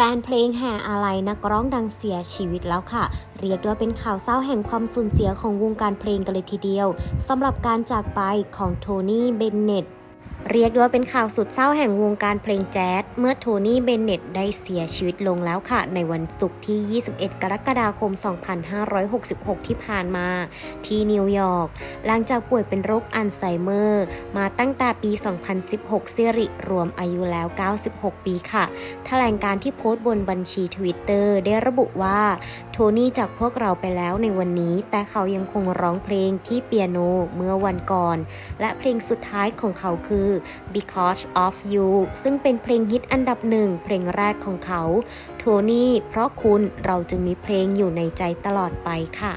แฟนเพลงแห่อาลัยนักร้องดังเสียชีวิตแล้วค่ะ เรียกด้ว่าเป็นข่าวเศร้าแห่งความสูญเสียของวงการเพลงกันเลยทีเดียวสำหรับการจากไปของโทนี่เบนเน็ตเรียกว่าเป็นข่าวสุดเศร้าแห่งวงการเพลงแจ๊สเมื่อโทนี่เบนเน็ตได้เสียชีวิตลงแล้วค่ะ ในวันศุกร์ที่ 21 กรกฎาคม 2566 ที่ผ่านมา ที่นิวยอร์กหลังจากป่วยเป็นโรคอัลไซเมอร์ มาตั้งแต่ปี 2016สิริรวมอายุแล้ว 96 ปีค่ะ แถลงการที่โพสต์บนบัญชีทวิตเตอร์ได้ระบุว่า โทนี่จากพวกเราไปแล้วในวันนี้ แต่เขายังคงร้องเพลงที่เปียโนเมื่อวันก่อน และเพลงสุดท้ายของเขาคือ Because of You ซึ่งเป็นเพลงฮิตอันดับหนึ่งเพลงแรกของเขา โทนี่ เพราะคุณเราจึงมีเพลงอยู่ในใจตลอดไปค่ะ